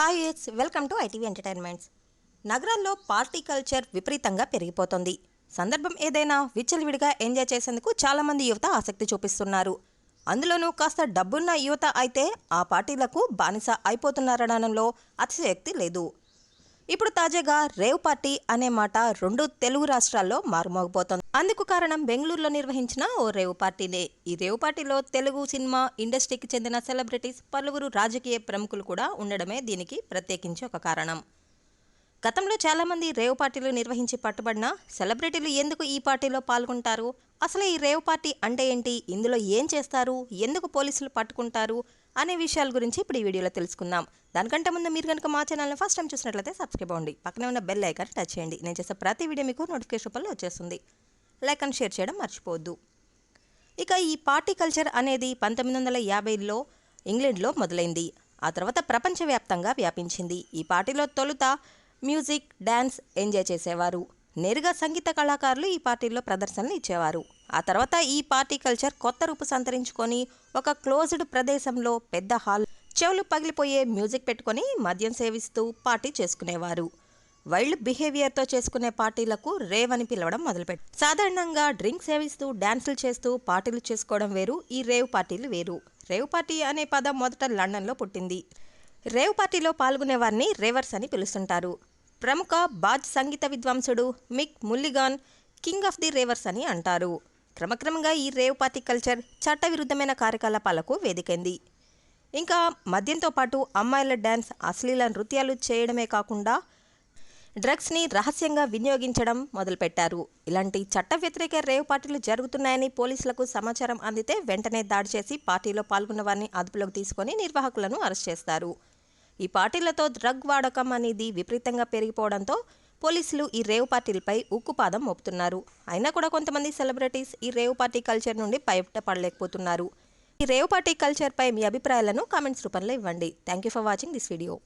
Hi it's welcome to ITV entertainments నగరాల్లో party culture విపరీతంగా పెరిగిపోతుంది. సందర్భం ఏదైనా విచ్చలవిడిగా ఎంజాయ్ చేసేందుకు చాలామంది యువత ఆసక్తి చూపిస్తున్నారు. అందులోనూ కాస్త డబ్బున్న యువత అయితే ఆ పార్టీలకు బానిస అయిపోతున్నారనడంలో అతిశయక్తి లేదు. ఇప్పుడు తాజాగా రేవ్ పార్టీ అనే మాట రెండు తెలుగు రాష్ట్రాల్లో మారుమోగిపోతోంది అందుకు కారణం బెంగళూరులో నిర్వహించిన ఓ రేవ్ పార్టీనే. ఈ రేవ్ పార్టీలో తెలుగు సినిమా ఇండస్ట్రీకి చెందిన సెలబ్రిటీస్ పలువురు రాజకీయ ప్రముఖులు కూడా ఉండడమే దీనికి ప్రత్యేకించి ఒక కారణం. గతంలో చాలామంది రేవ్ పార్టీలు నిర్వహించి పట్టుబడిన సెలబ్రిటీలు ఎందుకు ఈ పార్టీలో పాల్గొంటారు? అసలు ఈ రేవ్ పార్టీ అంటే ఏంటి? ఇందులో ఏం చేస్తారు? ఎందుకు పోలీసులు పట్టుకుంటారు? అనే విషయాల గురించి ఇప్పుడు ఈ వీడియోలో తెలుసుకుందాం. దానికంటే ముందు మీరు కనుక మా ఛానల్ని ఫస్ట్ టైం చూసినట్లయితే సబ్స్క్రైబ్ అవ్వండి. పక్కనే ఉన్న బెల్ ఐకాన్ టచ్ చేయండి. నేను చేసే ప్రతి వీడియో మీకు నోటిఫికేషన్ రూపంలో వచ్చేస్తుంది. లైక్ అండ్ షేర్ చేయడం మర్చిపోవద్దు. ఇక ఈ పార్టీ కల్చర్ అనేది పంతొమ్మిది వందల యాభైలో ఇంగ్లాండ్లో మొదలైంది. ఆ తర్వాత ప్రపంచవ్యాప్తంగా వ్యాపించింది. ఈ పార్టీలో తొలుత మ్యూజిక్ డ్యాన్స్ ఎంజాయ్ చేసేవారు. నేరుగా సంగీత కళాకారులు ఈ పార్టీలో ప్రదర్శనలు ఇచ్చేవారు. ఆ తర్వాత ఈ పార్టీ కల్చర్ కొత్త రూపు సంతరించుకొని ఒక క్లోజ్డ్ ప్రదేశంలో పెద్ద హాల్ చెవులు పగిలిపోయే మ్యూజిక్ పెట్టుకొని మద్యం సేవిస్తూ పార్టీ చేసుకునేవారు. వైల్డ్ బిహేవియర్తో చేసుకునే పార్టీలకు రేవ్ అని పిలవడం మొదలుపెట్టి సాధారణంగా డ్రింక్ సేవిస్తూ డ్యాన్సులు చేస్తూ పార్టీలు చేసుకోవడం వేరు ఈ రేవ్ పార్టీలు వేరు. రేవ్ పార్టీ అనే పదం మొదట లండన్లో పుట్టింది. రేవ్ పార్టీలో పాల్గొనే వారిని రేవర్స్ అని పిలుస్తుంటారు. ప్రముఖ బాజ్ సంగీత విద్వాంసుడు Mick Mulligan king of the ravers అని అంటారు. క్రమక్రమంగా ఈ రేవ్ పార్టీ కల్చర్ చట్టవిరుద్ధమైన కార్యకలాపాలకు వేదికైంది. ఇంకా మద్యంతో పాటు అమ్మాయిల డ్యాన్స్ అశ్లీల నృత్యాలు చేయడమే కాకుండా డ్రగ్స్ని రహస్యంగా వినియోగించడం మొదలుపెట్టారు. ఇలాంటి చట్ట వ్యతిరేక రేవ్ పార్టీలు జరుగుతున్నాయని పోలీసులకు సమాచారం అందితే వెంటనే దాడి చేసి పార్టీలో పాల్గొన్న వారిని అదుపులోకి తీసుకొని నిర్వాహకులను అరెస్ట్ చేస్తారు. ఈ పార్టీలతో డ్రగ్ వాడకం అనేది విపరీతంగా పెరిగిపోవడంతో పోలీసులు ఈ రేవ్ పార్టీలపై ఉక్కుపాదం మోపుతున్నారు. అయినా కూడా కొంతమంది సెలబ్రిటీస్ ఈ రేవ్ పార్టీ కల్చర్ నుండి బయటపడలేకపోతున్నారు. ఈ రేవ్ పార్టీ కల్చర్పై మీ అభిప్రాయాలను కామెంట్స్ రూపంలో ఇవ్వండి. Thank you for watching this video.